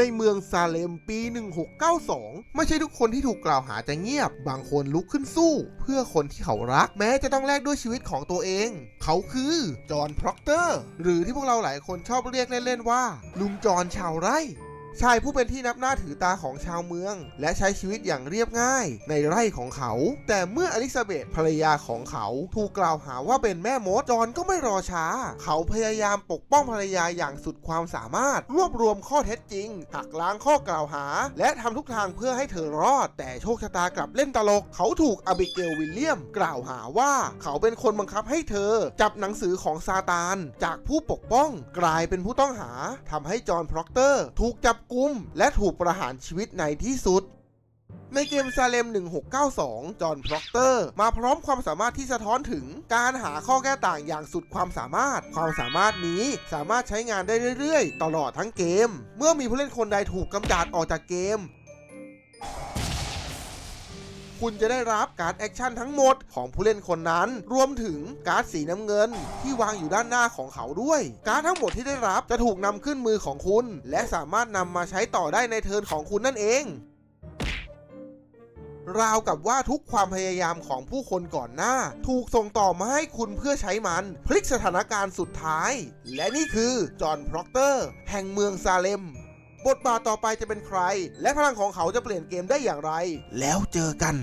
ในเมืองซาเลมปี 1692 ไม่ใช่ทุกคนที่ถูกกล่าวหาจะเงียบ บางคนลุกขึ้นสู้ เพื่อคนที่เขารัก แม้จะต้องแลกด้วยชีวิตของตัวเอง เขาคือ จอห์น พร็อกเตอร์ หรือที่พวกเราหลายคนชอบเรียกเล่นๆว่า ลุงจอห์นชาวไร่ ชายผู้เป็นที่นับหน้าถือตาของชาวเมือง และใช้ชีวิตอย่างเรียบง่ายในไร่ของเขา แต่เมื่ออลิซาเบธภรรยาของเขาถูกกล่าวหาว่าเป็นแม่มดจอนก็ไม่รอช้า เขาพยายามปกป้องภรรยาอย่างสุดความสามารถ รวบรวมข้อเท็จจริง หักล้างข้อกล่าวหา และทำทุกทางเพื่อให้เธอรอด แต่โชคชะตากลับเล่นตลก เขาถูกอบิเกลวิลเลียม กล่าวหาว่าเขาเป็นคนบังคับให้เธอ จับหนังสือของซาตาน จากผู้ปกป้อง กลายเป็นผู้ต้องหาทำให้จอห์นพร็อกเตอร์ ถูกจับกุม และถูกประหารชีวิตในที่สุดในเกมซาเลม 1692 จอห์นพร็อกเตอร์ มาพร้อมความสามารถที่สะท้อนถึงการหาข้อแก้ต่างอย่างสุดความสามารถ ความสามารถนี้สามารถใช้งานได้เรื่อยๆ ตลอดทั้งเกม เมื่อมีผู้เล่นคนใดถูกกำจัดออกจากเกม คุณจะได้รับการ์ดแอคชั่นทั้งหมดของผู้เล่นคนนั้น รวมถึงการ์ดสีน้ำเงิน ที่วางอยู่ด้านหน้าของเขาด้วย การ์ดทั้งหมดที่ได้รับจะถูกนำขึ้นมือของคุณ และสามารถนำมาใช้ต่อได้ในเทิร์นของคุณนั่นเองราวกับว่าทุกความพยายามของผู้คนก่อนหน้า ถูกส่งต่อมาให้คุณเพื่อใช้มัน พลิกสถานการณ์สุดท้าย และนี่คือ จอห์นพร็อกเตอร์ แห่งเมืองซาเลม บทบาทต่อไปจะเป็นใคร และพลังของเขาจะเปลี่ยนเกมได้อย่างไร แล้วเจอกัน